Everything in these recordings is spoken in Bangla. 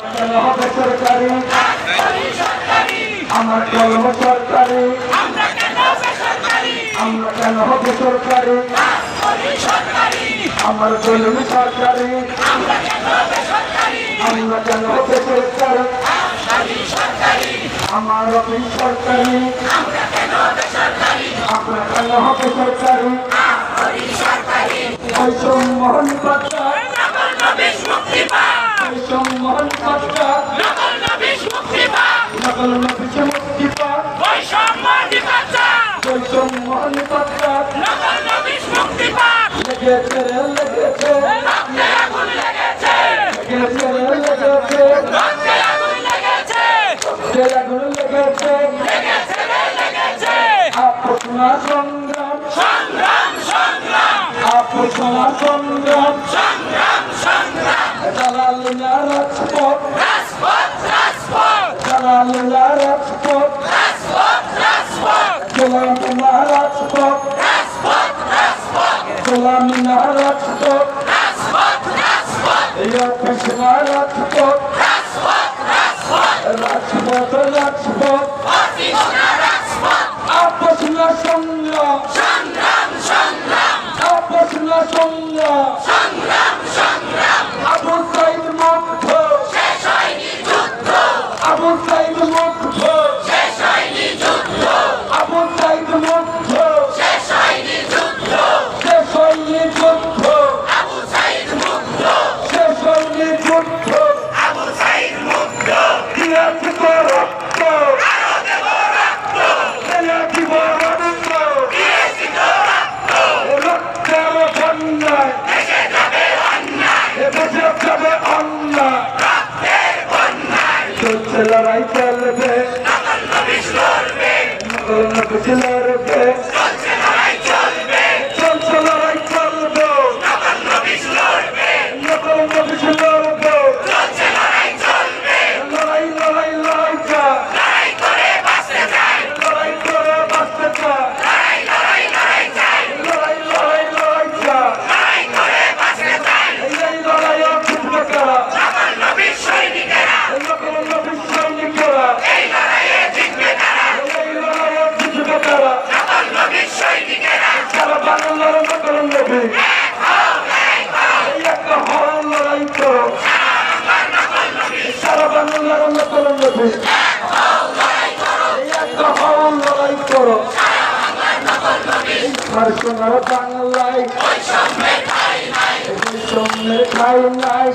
কেন আমার কলম সরকারি আমরা কেন হবে সরকারি আমার কলম সরকারি আমরা কেন হবে সরকারি আমার অফিস সরকারি আমরা কেন হবে সরকারি ওই সম্মোহন পাত্রা ওই সম্মোহন পাত্রা নকল নফিসে মুক্তি পাক ওই সম্মোহন পাত্রা লেগেছে রে লেগেছে লেগেছে। রাজপথ এই অফিসনা রাজপথ রাজপথ রাজপথ আপসনা সংগ্রাম আপসনা সংগ্রাম আর সোনার বাংলায় বৈষম্যের খাই নাই।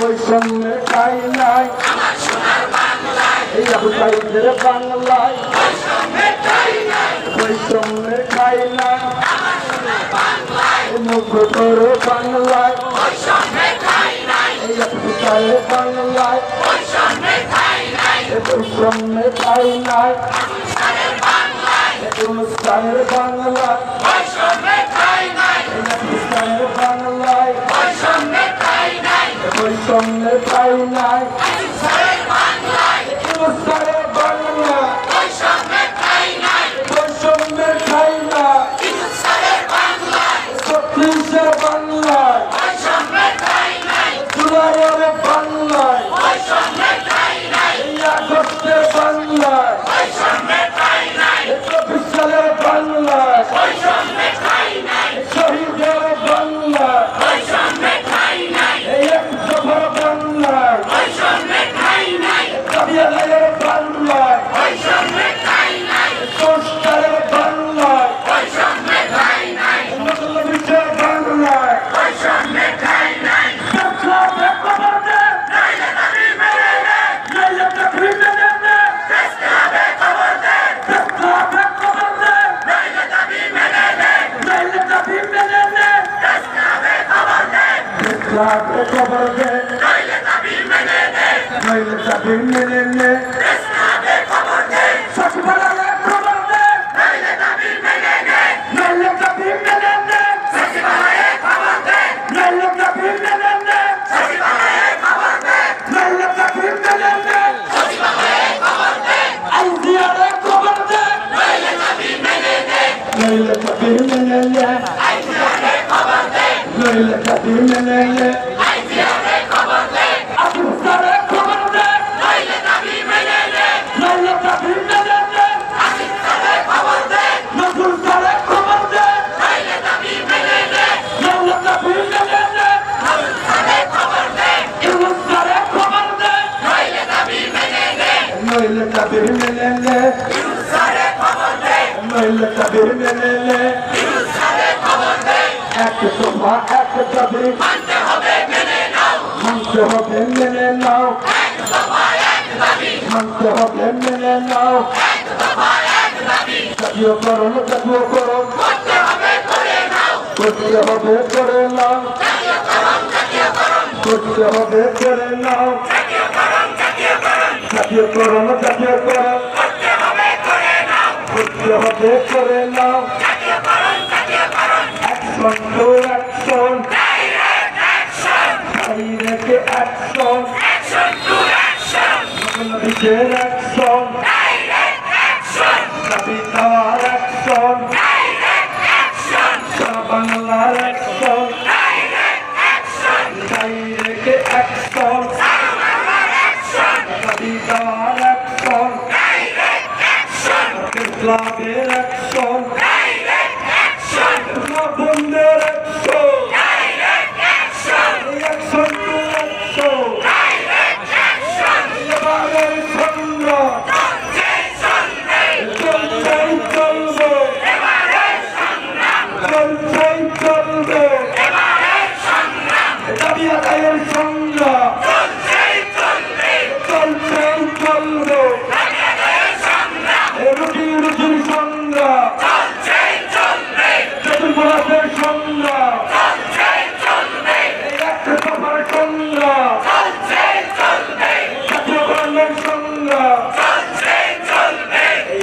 বৈষম্যের খাই নাই। এই আবু সাইদের বাংলায়। বৈষম্যের খাই নাই। মুগ্ধর বাংলায়। এই আবু সাইদের বাংলায়। বৈষম্যের খাই নাই। অনুষ্ঠানের বাংলায়। সাইদের বাংলায়। বৈষম্যের খাই নাই। অনুষ্ঠানের বাংলায়। বৈষম্যের খাই নাই। ছত্রিশের বাংলায়। জুলাইয়ের বাংলায়। এই আগস্টের বাংলায় চব্বিশ সালের বাংলায় শহীদের বাংলায় এই এক দফার বাংলায় কাবিয়ালের বাংলায় সংস্কারের বাংলায় মুসলিমের বাংলায় দেখা দেখা বাদে নাইলে চাকরি মেনে নে দেখা দেখা বাদে নাইলে চাকরি মেনে নে দেখা খবর দে নাইলে চাকরি মেনে নে সচিবালয়ে খবর দে। নাইলে চাকরি মেনে নে নাইলে চাকরি মেনে নে নাইলে চাকরি মেনে নে আইডিয়ারে খবর দে। নাইলে চাকরি মেনে নে নইলে কাটি মেলে নইলে দাবি মেনে নে এক দফা এক দাবি মানতে হবে মেনে নাও মানতে হবে মেনে নাও জাতীয় করণ জাতীয় করণ করতে হবে করে নাও করতে হবে করে নাও জাতীয় করণ জাতীয় করণ হবে করে নাও action to action direct action বাংলাদেশের অ্যাকশন ক্লাবের অ্যাকশন। বন্ধের অ্যাকশন। অ্যাকশন টু অ্যাকশন এবারের সংগ্রাম চলছেই চলবে চলছেই চলবে দাবি আদায়ের সংগ্রাম চলছেই চলবে রুটি রুটির সংগ্রাম চতুর্মাসের সংগ্রাম এই একটা দফার সংগ্রাম জাতীয় কল্যাণ সংগ্রাম এই